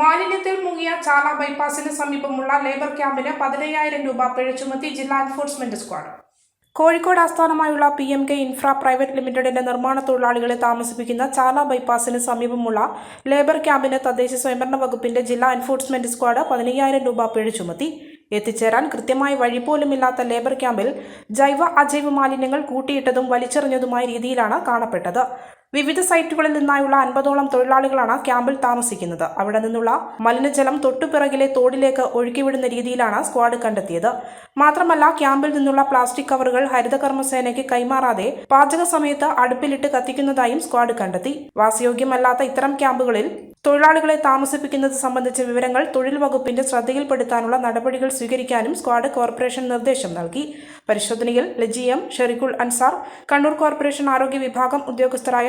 മാലിന്യത്തിൽ മുങ്ങിയ ചാല ബൈപ്പാസിന് സമീപമുള്ള ലേബർ ക്യാമ്പിന് പതിനയ്യായിരം രൂപ പിഴ ചുമത്തി ജില്ലാ എൻഫോഴ്സ്മെന്റ് സ്ക്വാഡ്. കോഴിക്കോട് ആസ്ഥാനമായുള്ള P M K infra private ലിമിറ്റഡിന്റെ നിർമ്മാണ തൊഴിലാളികളെ താമസിപ്പിക്കുന്ന ചാല ബൈപ്പാസിന് സമീപമുള്ള ലേബർ ക്യാമ്പിന് തദ്ദേശ സ്വയംഭരണ വകുപ്പിന്റെ ജില്ലാ എൻഫോഴ്സ്മെന്റ് സ്ക്വാഡ് പതിനയ്യായിരം രൂപ പിഴ ചുമത്തി. എത്തിച്ചേരാൻ കൃത്യമായ വഴി പോലുമില്ലാത്ത ലേബർ ക്യാമ്പിൽ ജൈവ അജൈവ മാലിന്യങ്ങൾ കൂട്ടിയിട്ടതും വലിച്ചെറിഞ്ഞതുമായ രീതിയിലാണ് കാണപ്പെട്ടത്. വിവിധ സൈറ്റുകളിൽ നിന്നായുള്ള അൻപതോളം തൊഴിലാളികളാണ് ക്യാമ്പിൽ താമസിക്കുന്നത്. അവിടെ നിന്നുള്ള മലിനജലം തൊട്ടുപിറകിലെ തോടിലേക്ക് ഒഴുക്കിവിടുന്ന രീതിയിലാണ് സ്ക്വാഡ് കണ്ടെത്തിയത്. മാത്രമല്ല ക്യാമ്പിൽ നിന്നുള്ള പ്ലാസ്റ്റിക് കവറുകൾ ഹരിതകർമ്മസേനയ്ക്ക് കൈമാറാതെ പാചക സമയത്ത് അടുപ്പിലിട്ട് കത്തിക്കുന്നതായും സ്ക്വാഡ് കണ്ടെത്തി. വാസയോഗ്യമല്ലാത്ത ഇത്തരം ക്യാമ്പുകളിൽ തൊഴിലാളികളെ താമസിപ്പിക്കുന്നത് സംബന്ധിച്ച വിവരങ്ങൾ തൊഴിൽ വകുപ്പിന്റെ ശ്രദ്ധയിൽപ്പെടുത്താനുള്ള നടപടികൾ സ്വീകരിക്കാനും സ്ക്വാഡ് കോർപ്പറേഷൻ നിർദ്ദേശം നൽകി. പരിശോധനയിൽ ലജിയം ഷെറിഖുൽ അൻസാർ കണ്ണൂർ കോർപ്പറേഷൻ ആരോഗ്യ വിഭാഗം ഉദ്യോഗസ്ഥരായ